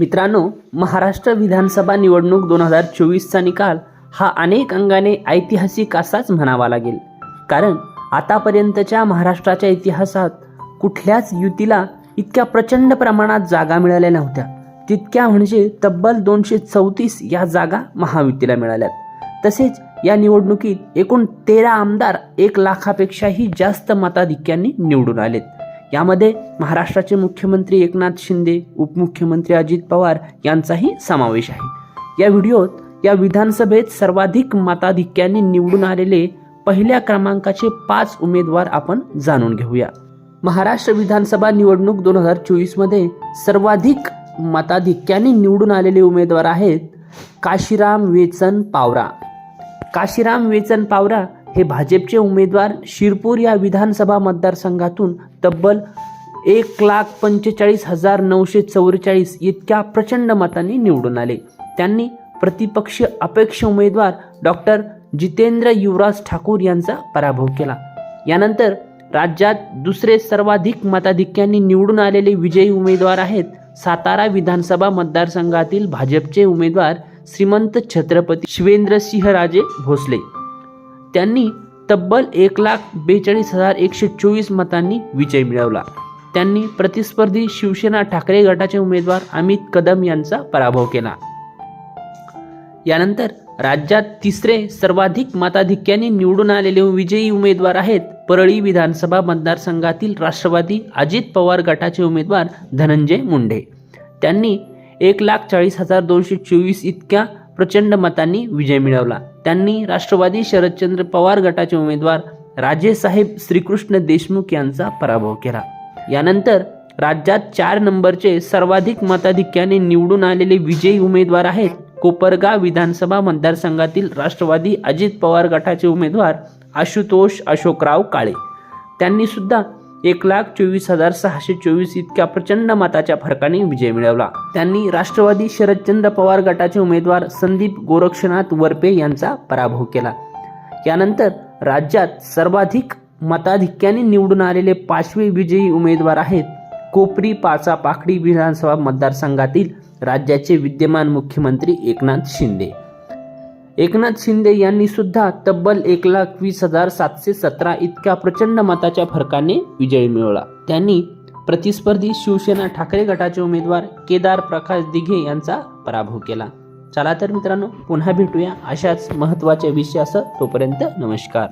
मित्रांनो महाराष्ट्र विधानसभा निवडणूक दोन हजार चोवीसचा निकाल हा अनेक अंगाने ऐतिहासिक असाच म्हणावा लागेल. कारण आतापर्यंतच्या महाराष्ट्राच्या इतिहासात कुठल्याच युतीला इतक्या प्रचंड प्रमाणात जागा मिळाल्या नव्हत्या. तितक्या म्हणजे तब्बल दोनशे चौतीस या जागा महायुतीला मिळाल्यात. तसेच या निवडणुकीत एकूण तेरा आमदार एक लाखापेक्षाही जास्त मताधिक्यांनी निवडून आलेत. यामध्ये महाराष्ट्राचे मुख्यमंत्री एकनाथ शिंदे उपमुख्यमंत्री अजित पवार यांचाही समावेश आहे. या व्हिडिओत या विधानसभेत सर्वाधिक मताधिक्याने निवडून आलेले पहिल्या क्रमांकाचे पाच उमेदवार आपण जाणून घेऊया. महाराष्ट्र विधानसभा निवडणूक दोन हजार चोवीसमध्ये सर्वाधिक मताधिक्याने निवडून आलेले उमेदवार आहेत काशीराम वेचन पावरा. काशीराम वेचन पावरा हे भाजपचे उमेदवार शिरपूर या विधानसभा मतदारसंघातून तब्बल एक लाख पंचेचाळीस हजार नऊशे चौवेचाळीस इतक्या प्रचंड मतांनी निवडून आले. त्यांनी प्रतिपक्ष अपेक्ष उमेदवार डॉक्टर जितेंद्र युवराज ठाकूर यांचा पराभव केला. यानंतर राज्यात दुसरे सर्वाधिक मताधिक्यांनी निवडून आलेले विजयी उमेदवार आहेत सातारा विधानसभा मतदारसंघातील भाजपचे उमेदवार श्रीमंत छत्रपती शिवेंद्रसिंहराजे भोसले. त्यांनी तब्बल एक लाख बेचाळीस हजार एकशे चोवीस मतांनी विजय मिळवला. त्यांनी प्रतिस्पर्धी शिवसेना ठाकरे गटाचे उमेदवार अमित कदम यांचा पराभव केला. यानंतर राज्यात तिसरे सर्वाधिक मताधिक्याने निवडून आलेले विजयी उमेदवार आहेत परळी विधानसभा मतदारसंघातील राष्ट्रवादी अजित पवार गटाचे उमेदवार धनंजय मुंडे. त्यांनी एक लाख चाळीस हजार दोनशे चोवीस इतक्या प्रचंड मतांनी विजय मिळवला. त्यांनी राष्ट्रवादी शरदचंद्र पवार गटाचे उमेदवार राजेसाहेब श्रीकृष्ण देशमुख यांचा पराभव केला. यानंतर राज्यात चार नंबरचे सर्वाधिक मताधिक्याने निवडून आलेले विजयी उमेदवार आहेत कोपरगाव विधानसभा मतदारसंघातील राष्ट्रवादी अजित पवार गटाचे उमेदवार आशुतोष अशोकराव काळे. त्यांनी सुद्धा एक लाख चोवीस हजार सहाशे चोवीस इतक्या प्रचंड मताच्या फरकाने विजय मिळवला. त्यांनी राष्ट्रवादी शरदचंद्र पवार गटाचे उमेदवार संदीप गोरक्षनाथ वरपे यांचा पराभव केला. यानंतर राज्यात सर्वाधिक मताधिक्याने निवडून आलेले पाचवे विजयी उमेदवार आहेत कोपरी पाचा पाखडी विधानसभा मतदारसंघातील राज्याचे विद्यमान मुख्यमंत्री एकनाथ शिंदे. एकनाथ शिंदे यांनी सुद्धा तब्बल एक लाख वीस हजार सातशे सतरा इतक्या प्रचंड मताच्या फरकाने विजय मिळवला. त्यांनी प्रतिस्पर्धी शिवसेना ठाकरे गटाचे उमेदवार केदार प्रकाश दिघे यांचा पराभव केला. चला तर मित्रांनो पुन्हा भेटूया अशाच महत्त्वाच्या विषयासह. तोपर्यंत नमस्कार.